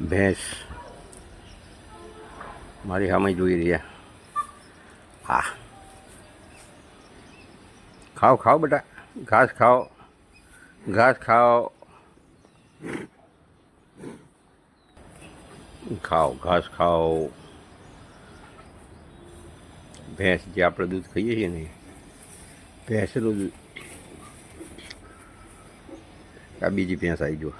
ભેંસ. મારી સામે જોઈ રહ્યા. હા. ખાઓ ખાઓ બેટા. ઘાસ ખાઓ. ઘાસ ખાઓ. ખાઓ, ઘાસ ખાઓ. ભેંસ જે આપણે દૂધ ખાઈએ છીએ ને, ભેંસનું દૂધ. આ બીજી ભેંસ આવી જો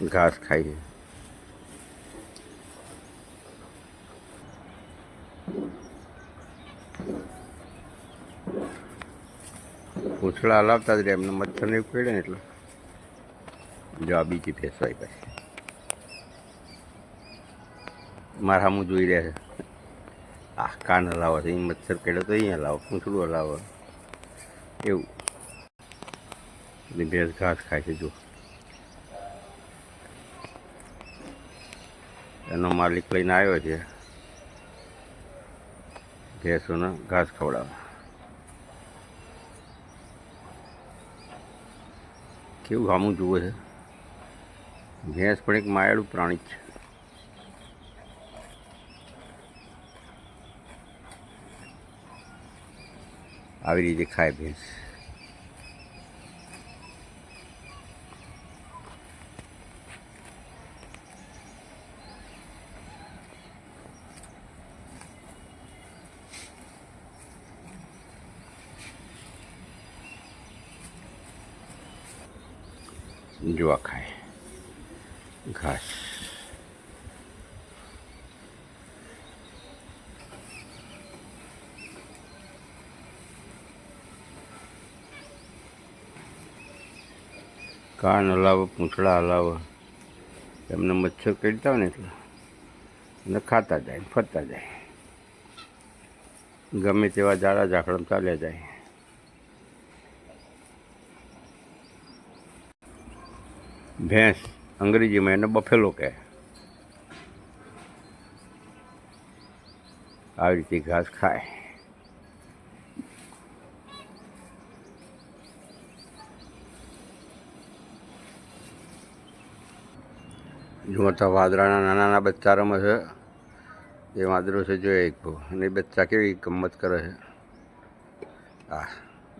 ઘાસ ખાય છે પૂંછડા હલાવતા જ રહે એમને મચ્છર નહીં પડે ને એટલે. જો આ બીજી ફેસવાય પછી મારા સામું જોઈ રહ્યા છે. આ કાન હલાવો છે અહીં મચ્છર કેળો તો અહીંયા હલાવો, પૂંછડું હલાવો. એવું. ભેંસ ઘાસ ખાય છે જો એનો માલિક લઈને આવ્યો છે. ભેંસોને ઘાસ ખવડાવવા. કેવું ગામું જુએ છે. ભેંસ પણ એક માયાળું પ્રાણી છે. આવી રીતે ખાય ભેંસ. જોવા ખાય ઘાસ કાન હલાવો, પૂંછડા હલાવો. એમને મચ્છર કરતા હોય ને એટલે. અને ખાતા જાય ફરતા જાય. ગમે તેવા જાડા ઝાકડમ ચાલ્યા જાય. ભેંસ, અંગ્રેજીમાં એને બફેલો કહે. આવી રીતે ઘાસ ખાય. જોતા તો વાદળાના નાના નાના બચ્ચા રમે છે. એ વાદળો છે જોઈએ એક અને એ બચ્ચા કેવી ગમત કરે છે. આ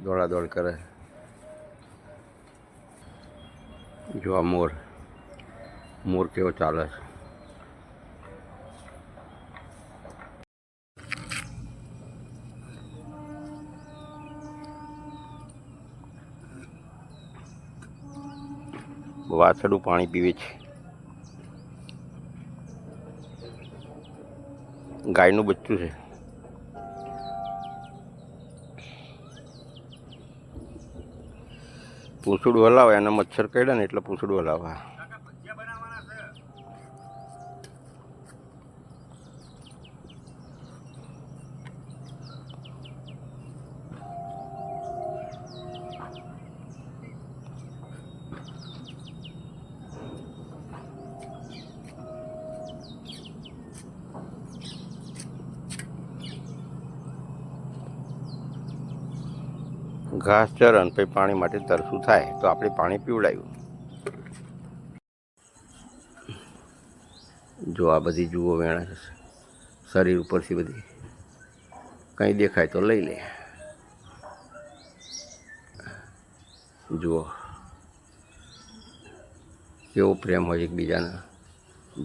દોડા દોડ કરે જો આ મોર મોર કેવો ચાલે છે. વાછડું પાણી પીવે છે. ગાયનું બચ્ચું છે. પૂંછડું હલાવે અને મચ્છર કરડે ને એટલે પૂંછડું હલાવે. ઘાસ ચરણ પછી પાણી માટે તરસું થાય તો આપણે પાણી પીવડાવ્યું જો આ બધી જુઓ વેણા શરીર ઉપરથી બધી. કંઈ દેખાય તો લઈ લે. જુઓ. કેવો પ્રેમ હોય એકબીજાના.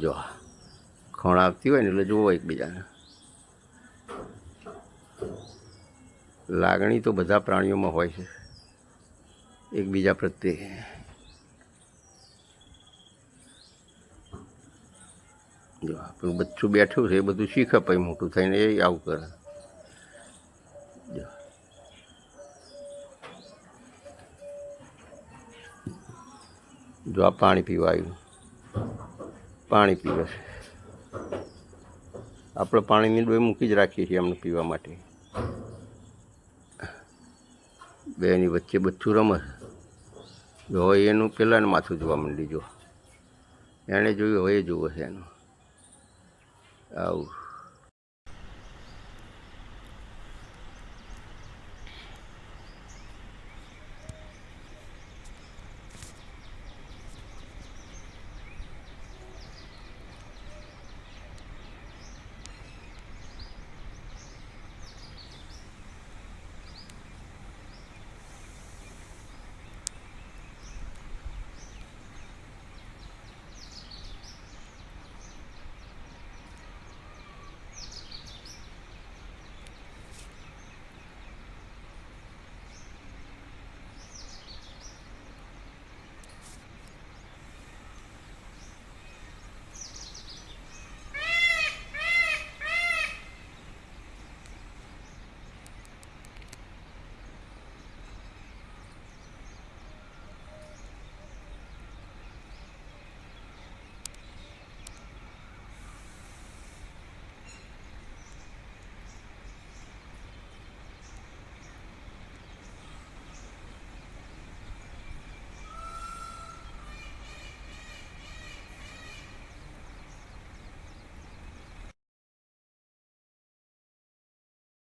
જો ખણ આવતી હોય ને એટલે જુઓ એકબીજાને. લાગણી તો બધા પ્રાણીઓમાં હોય છે. એકબીજા પ્રત્યે. જો આપણું બચ્ચું બેઠું છે, એ બધું શીખે પછી મોટું થઈને એ આવું કરે. જો. આ પાણી પીવા આવ્યું. પાણી પીવે છે. આપણે પાણીની ડોઈ મૂકી જ રાખીએ છીએ એમને પીવા માટે. બેની વચ્ચે બચ્ચું રમે જો હોય એનું પહેલાં માથું જોવા માંડી, જો. એણે જોયું હોય જોવે છે એનું. આવું.